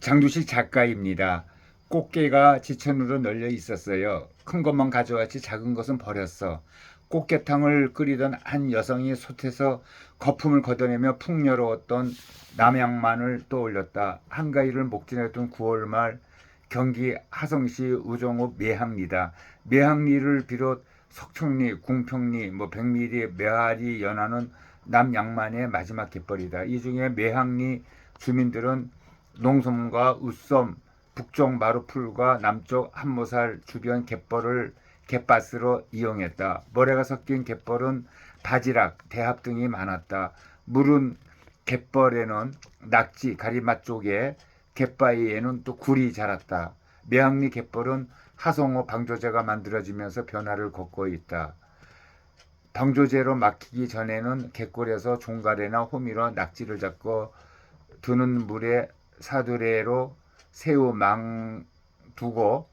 장두식 작가입니다. 꽃게가 지천으로 널려 있었어요. 큰 것만 가져왔지 작은 것은 버렸어. 꽃게탕을 끓이던 한 여성이 솥에서 거품을 걷어내며 풍요로웠던 남양만을 떠올렸다. 한가위를 목전했던 9월 말 경기 하성시 우정읍 매항리다. 매항리를 비롯 석촌리, 궁평리, 뭐 백미리, 매화리 연하는 남양만의 마지막 갯벌이다. 이 중에 매항리 주민들은 농섬과 웃섬, 북쪽 마루풀과 남쪽 한모살 주변 갯벌을 갯밭으로 이용했다. 모래가 섞인 갯벌은 바지락, 대합 등이 많았다. 물은 갯벌에는 낙지, 가리맛 쪽에 갯바위에는 또 굴이 자랐다. 매항리 갯벌은 하성호 방조제가 만들어지면서 변화를 걷고 있다. 방조제로 막히기 전에는 갯골에서 종가래나 호미로 낙지를 잡고 드는 물에 사두레로 새우 망 두고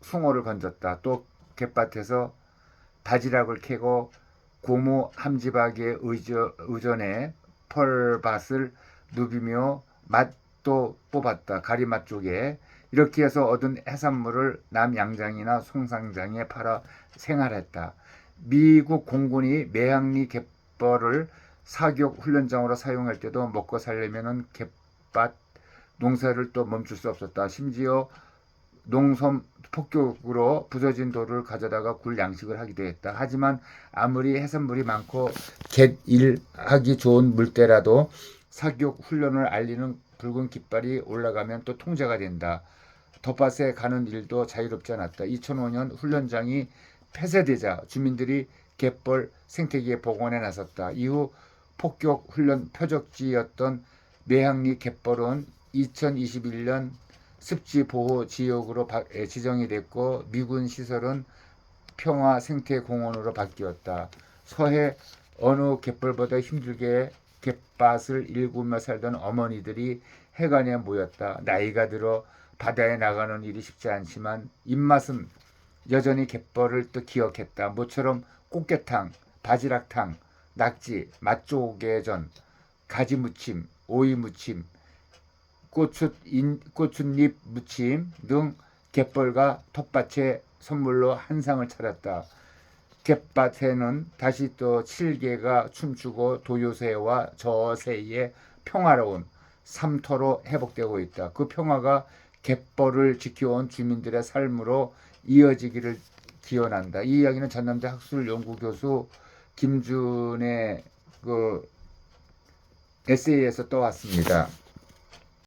숭어를 건졌다. 또 갯밭에서 바지락을 캐고 고무 함지박에 의저, 의존해 펄밭을 누비며 맛도 뽑았다. 가리맛 쪽에 이렇게 해서 얻은 해산물을 남양장이나 송상장에 팔아 생활했다. 미국 공군이 매항리 갯벌을 사격 훈련장으로 사용할 때도 먹고 살려면은 갯밭 농사를 또 멈출 수 없었다. 심지어 농섬 폭격으로 부서진 돌을 가져다가 굴 양식을 하기도 했다. 하지만 아무리 해산물이 많고 갯일하기 좋은 물때라도 사격 훈련을 알리는 붉은 깃발이 올라가면 또 통제가 된다. 덧밭에 가는 일도 자유롭지 않았다. 2005년 훈련장이 폐쇄되자 주민들이 갯벌 생태계 복원에 나섰다. 이후 폭격 훈련 표적지였던 매항리 갯벌은 2021년 습지 보호 지역으로 바- 에, 지정이 됐고 미군 시설은 평화 생태 공원으로 바뀌었다. 서해 어느 갯벌보다 힘들게 갯밭을 일구며 살던 어머니들이 해관에 모였다. 나이가 들어 바다에 나가는 일이 쉽지 않지만 입맛은 여전히 갯벌을 또 기억했다. 모처럼 꽃게탕, 바지락탕, 낙지, 맛조개전, 가지무침, 오이무침, 고추, 인, 고추잎 무침 등 갯벌과 텃밭에 선물로 한 상을 차렸다. 갯밭에는 다시 또 칠개가 춤추고 도요새와 저새의 평화로운 삼터로 회복되고 있다. 그 평화가 갯벌을 지켜온 주민들의 삶으로 이어지기를 기원한다. 이 이야기는 전남대 학술 연구 교수 김준의 그 에세이에서 떠왔습니다.